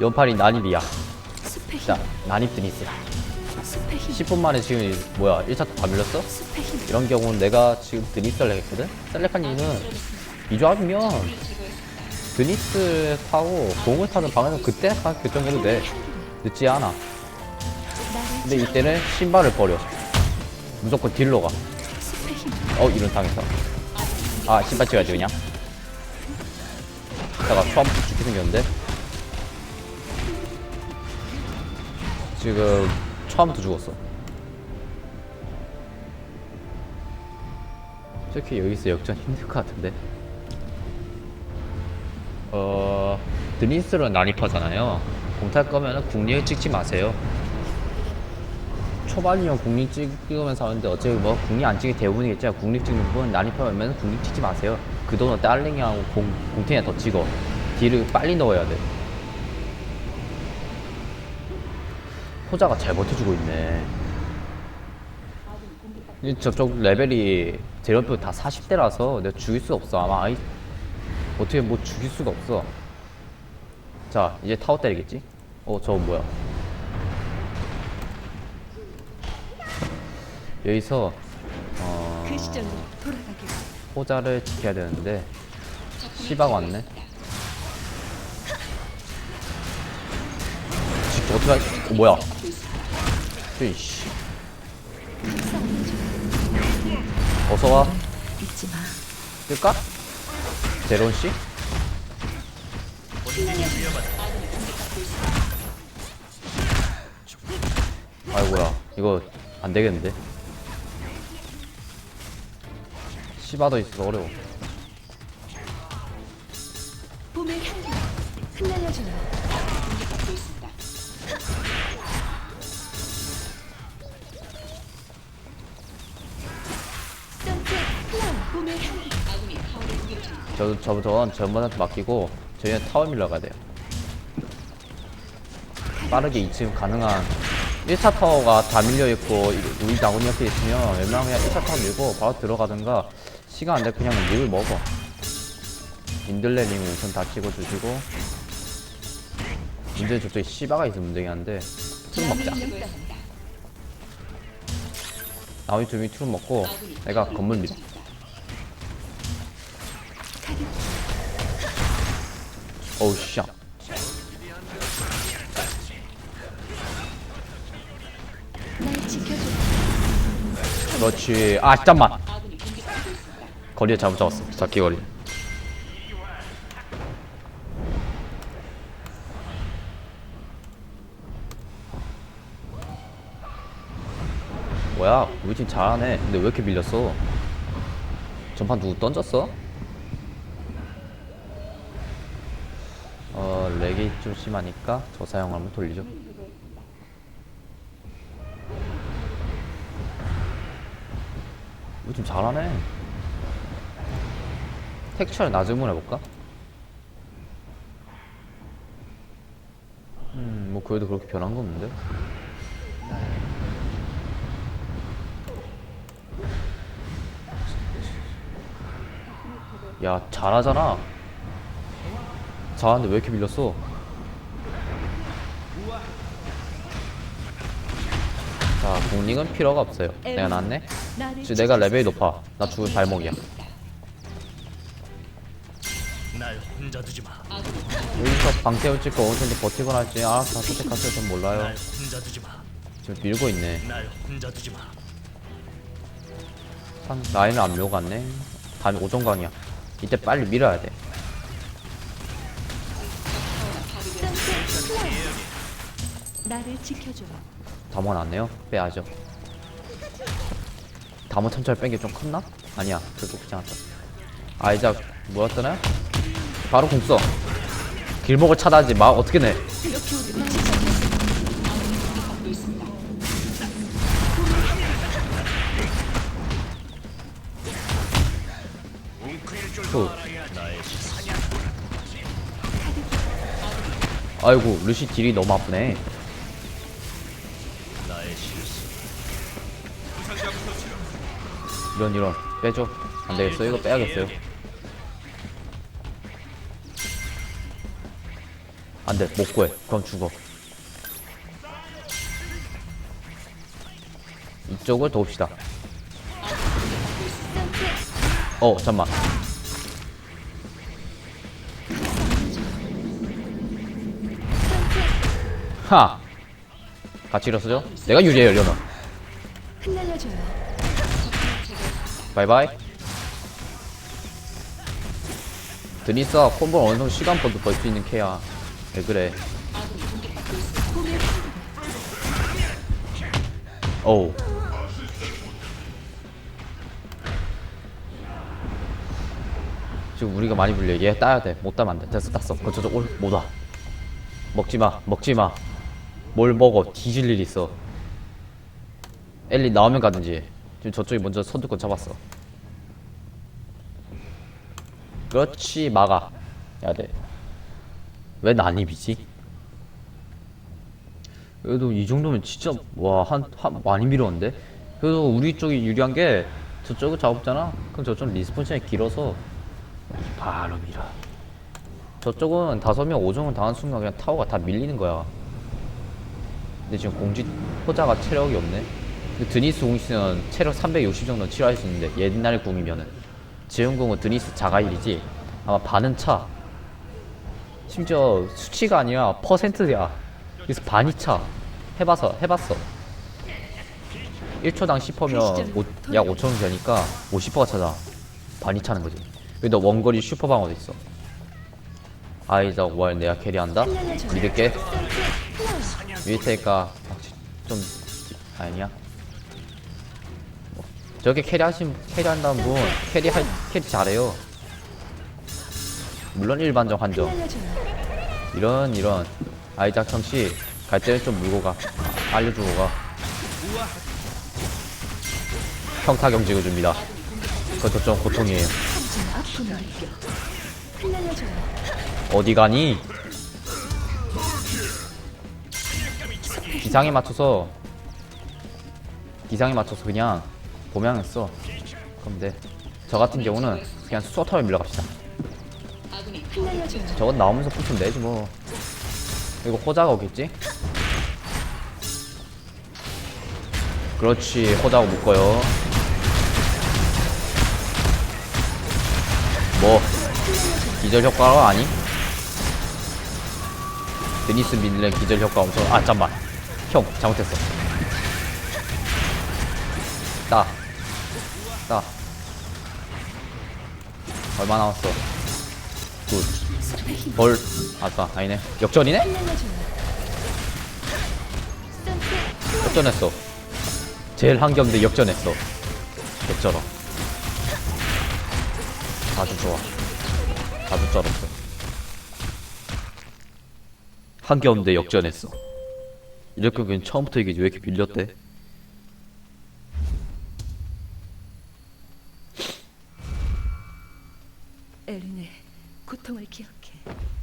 연팔이 난입이야. 자, 난입 드니스. 숲의 힘, 10분 만에 지금 이- 뭐야 1차 다 밀렸어? 이런 경우는 내가 지금 드니스를 했거든? 셀레카니는 이 조합이면 드니스 타고 공을 타는 방에서 그때 한 결정해도 돼. 늦지 않아. 근데 이때는 신발을 버려. 무조건 딜러 가. 숲의 힘, 어, 이런 당해서. 아, 신발 찍어야지, 그냥. 이따가 처음부터 죽게 생겼는데. 지금 처음부터 죽었어. 솔직히 여기서 역전 힘들 것 같은데. 어, 드니스는 난입하잖아요. 공탈 거면은 국리를 찍지 마세요. 초반이면 국립 찍으면서 하는데 어차피 뭐 국립 안 찍기 대부분이겠죠. 국립 찍는 분 난입하면 국립 찍지 마세요. 그 돈은 딸랭이하고 공, 공탱이나 더 찍어. 딜을 빨리 넣어야 돼. 호자가 잘 버텨주고 있네. 이 저쪽 레벨이 제로표 다 40대라서 내가 죽일 수 없어. 아마 아이 어떻게 뭐 죽일 수가 없어. 자 이제 타워 때리겠지? 어 저거 뭐야? 여기서 어. 호자를 지켜야 되는데 시바가 왔네. 어떻게 할? 어, 뭐야? 이씨. 어서 와. 잊지 마. 쓸까? 제론 씨? 아이고야, 이거 안 되겠는데? 시바도 있어서 어려워. 저, 저, 저건 전반한테 맡기고 저희는 타워 밀러 가야 돼요. 빠르게 2층 가능한 1차 타워가 다 밀려있고 우리 나군이 옆에 있으면 웬만하면 그냥 1차 타워 밀고 바로 들어가든가 시간 안 돼 그냥 립을 먹어. 인들레링 우선 다 찍어주시고 문제 저쪽에 시바가 있으면 문제긴 한데 트름 먹자. 나머지 두 명이 트름 먹고 내가 건물 밀 어. 어우 씨. 날 지켜줘. 그렇지. 아 잠깐만. 거리에 잘못 잡았어. 잡기 거리. 뭐야? 우리 팀 잘하네. 근데 왜 이렇게 밀렸어? 전판 누구 던졌어? 어, 렉이 좀 심하니까 저 사용하면 돌리죠. 우리 팀 잘하네. 텍스처를 낮음으로 해볼까? 음, 뭐 그래도 그렇게 변한 거 없는데? 야, 잘하잖아. 잘하는데 왜 이렇게 밀렸어? 자, 공링은 필요가 없어요. 내가 낫네? 지금 내가 레벨이 높아. 나 죽을 발목이야. 날 혼자 두지 마. 여기서 방태우 찍고 어느 정도 버티거나 할지 알아서 다 선택하세요. 전 몰라요. 날 혼자 두지 마. 지금 밀고 있네. 날 혼자 두지 마. 상, 라인을 안 밀고 갔네. 다음에 오정강이야. 이때 빨리 밀어야 돼. 나를 지켜줘. 담원 왔네요. 빼야죠. 담원 천천히 뺀게 좀 컸나? 아니야. 그래도 괜찮았다. 아이작 뭐였더나? 바로 공 써. 길목을 차단하지 마. 어떻게 내? 또. 아이고 루시 딜이 너무 아프네. 이런 이런. 빼줘. 안 되겠어. 이거 빼야겠어요. 안돼. 못 구해. 그럼 죽어. 이쪽을 도웁시다. 어 잠만. 하! 같이 일어서죠? 내가 유리해 열려면 흩날려줘요. 바이바이. 드니스가 콤보 어느 정도 시간벌도 벌 수 있는 캐야. 왜 그래? 어우. 지금 우리가 많이 불려. 얘 따야 돼못 따면 안돼. 됐어 땄어. 그 저쪽 올 못와. 먹지마. 먹지마. 뭘 먹어? 뒤질 일 있어 엘리 나오면 가든지. 지금 저쪽이 먼저 선두권 잡았어. 그렇지 막아. 야돼 왜 난입이지? 그래도 이 정도면 진짜 와한 한 많이 밀었는데? 그래도 우리 쪽이 유리한 게 저쪽은 작업잖아. 그럼 저쪽 리스폰 시간이 길어서 바로 밀어. 저쪽은 다섯 명 오정을 당한 순간 그냥 타워가 다 밀리는 거야. 근데 지금 공지 호자가 체력이 없네 드니스 공 있으면 체력 360 정도 치료할 수 있는데 옛날 궁이면은 지금 궁은 드니스 자가일이지 아마 반은 차. 심지어 수치가 아니라 퍼센트야. 그래서 반이 차. 해봐서 해봤어. 1초당 10%면 오, 약 5천원 되니까 50%가 차잖아 반이 차는 거지. 여기다 원거리 슈퍼방어도 있어. 아이작 월 내가 캐리한다. 믿을게. 플라워. 위테니까 좀 아니야? 뭐, 저렇게 캐리 하신 캐리 한다는 분 캐리 할 캐리 잘해요 물론 일반적 흩날려줘요. 이런 이런 아이작 형씨 갈 때는 좀 물고 가 아, 알려주고 가 평타 경직을 줍니다 그것도 좀 고통이에요. 어디 가니? 기상에 맞춰서 기상에 맞춰서 그냥 보명했어. 그럼 돼저 같은 경우는 그냥 수어터를 밀러갑시다. 저건 나오면서 붙으면 되지 뭐. 그리고 호자가 오겠지? 그렇지 호자가 묶어요. 뭐 기절 효과가 아니? 데니스 밀레 기절 효과 엄청 아 잠만. 형 잘못했어. 따 따. 얼마 남았어? 굿. 벌 아까 아니네. 역전이네? 역전했어. 제일 한게 없는데 역전했어. 역전어. 아주 좋아. 아주 쩔었어. 한게 없는데 역전했어. 이렇게 그냥 처음부터 이게 왜 이렇게 빌렸대 에린의 고통을 기억해.